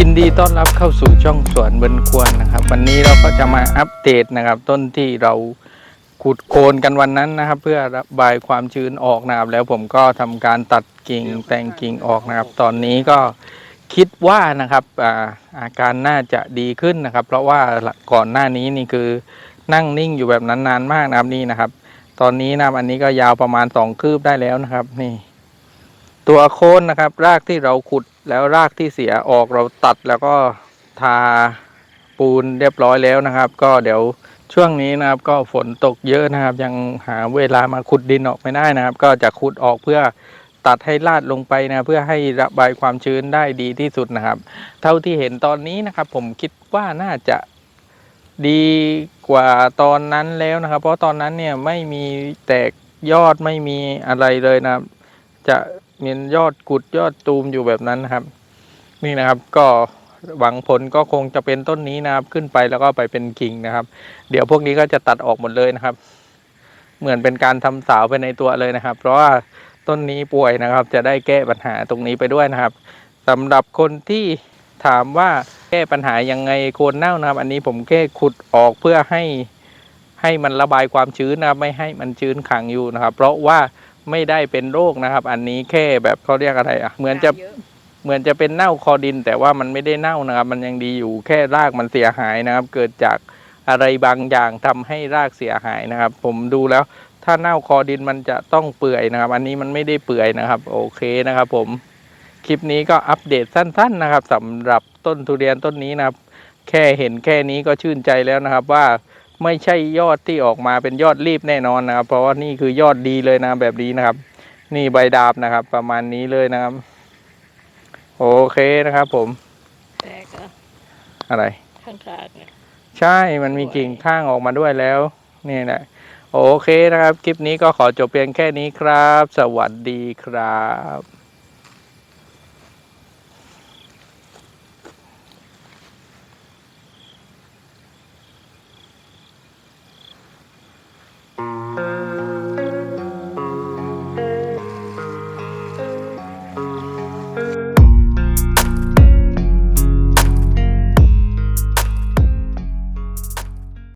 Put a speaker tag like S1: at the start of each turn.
S1: ยินดีต้อนรับเข้าสู่ช่องสวนเบนควรนะครับ วันนี้เราก็จะมาอัปเดตนะครับ ต้นที่เราขุดโคนกันวันนั้นนะครับ เพื่อระบายความชื้นออกนะครับ แล้วผมก็ทำการตัดกิ่งแต่งกิ่งออกนะครับ ตอนนี้ก็คิดว่านะครับอาอาการน่าจะดีขึ้นนะครับ เพราะว่าก่อนหน้านี้นี่คือนั่งนิ่งอยู่แบบนั้นนานมากนะครับนี่นะครับ ตอนนี้นะครับอันนี้ก็ยาวประมาณสองคืบได้แล้วนะครับ นี่ ตัวโคนนะครับ รากที่เราขุดแล้วรากที่เสียออกเราตัดแล้วก็ทาปูนเรียบร้อยแล้วนะครับ ก็เดี๋ยวช่วงนี้นะครับ ก็ฝนตกเยอะนะครับ ยังหาเวลามาขุดดินออกไม่ได้นะครับ ก็จะขุดออกเพื่อตัดให้ลาดลงไปนะเพื่อให้ระบายความชื้นได้ดีที่สุดนะครับ เท่าที่เห็นตอนนี้นะครับ ผมคิดว่าน่าจะดีกว่าตอนนั้นแล้วนะครับ เพราะตอนนั้นเนี่ยไม่มีแตกยอดไม่มีอะไรเลยนะครับ จะ มียอดกุดยอดตูมอยู่แบบนั้นนะครับ นี่นะครับก็หวังผลก็คงจะเป็นต้นนี้นะครับขึ้นไปแล้วก็ไปเป็นกิ่งนะครับ เดี๋ยวพวกนี้ก็จะตัดออกหมดเลยนะครับ เหมือนเป็นการทำสาวไปในตัวเลยนะครับ เพราะว่าต้นนี้ป่วยนะครับ จะได้แก้ปัญหาตรงนี้ไปด้วยนะครับสำหรับคนที่ถามว่าแก้ปัญหายังไงโคนเน่านะครับ อันนี้ผมแค่ขุดออกเพื่อให้ให้มันระบายความชื้นนะครับไม่ให้มันชื้นขังอยู่นะครับ เพราะว่า ไม่ได้เป็นโรคนะครับ อันนี้แค่แบบเขาเรียกอะไรอะ เหมือนจะเหมือนจะเป็นเน่าคอดิน แต่ว่ามันไม่ได้เน่านะครับ มันยังดีอยู่แค่รากมันเสียหายนะครับ เกิดจากอะไรบางอย่างทำให้รากเสียหายนะครับ ผมดูแล้วถ้าเน่าคอดินมันจะต้องเปื่อยนะครับ อันนี้มันไม่ได้เปื่อยนะครับ โอเคนะครับผมคลิปนี้ก็อัปเดตสั้น ๆนะครับสำหรับต้นทุเรียนต้นนี้นะครับ แค่เห็นแค่นี้ก็ชื่นใจแล้วนะครับว่า ไม่ใช่ยอดที่ออกมาเป็นยอดรีบแน่นอนนะครับ เพราะว่านี่คือยอดดีเลยนะแบบนี้นะครับ นี่ใบดาบนะครับ ประมาณนี้เลยนะครับ โอเคนะครับผม
S2: แตกอะ
S1: อะไร
S2: ข้างๆเนี่ย
S1: ใช่มันมีกิ่งข้างออกมาด้วยแล้วนี่แหละโอเคนะครับ คลิปนี้ก็ขอจบเพียงแค่นี้ครับ สวัสดีครับ